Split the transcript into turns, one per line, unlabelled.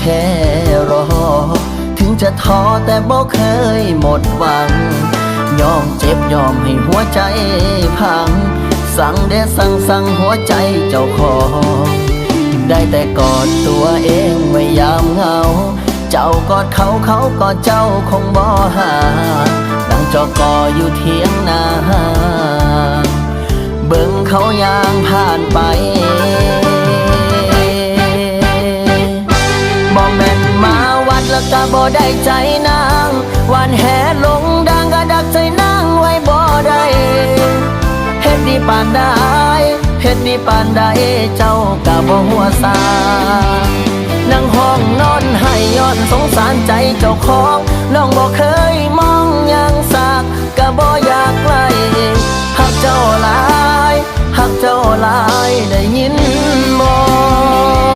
แค่รอ ถึงจะท้อแต่บ่เคยหมดหวัง ยอมเจ็บยอมให้หัวใจพัง สั่งเดสั่งสั่งหัวใจเจ้าของได้แต่กอดตัวเองไว้ยามเหงา เจ้ากอดเขาเขากอดเจ้าคงบ่หาดังจอกออยู่เทียงนา เบิ่งเขายางผ่านไป ก็บ่ได้ใจนางวันแห่ลงดังก็ดักใจนางไว้บ่ได้เฮ็ดดีปานใดเฮ็ดดีปานใดเจ้าก็บ่หัวซานั่งห้องนอนให้ย้อนสงสารใจเจ้าของน้องบ่เคยมองยังสากก็บ่อยากไกลหักเจ้าหลายหักเจ้าหลายได้ยิน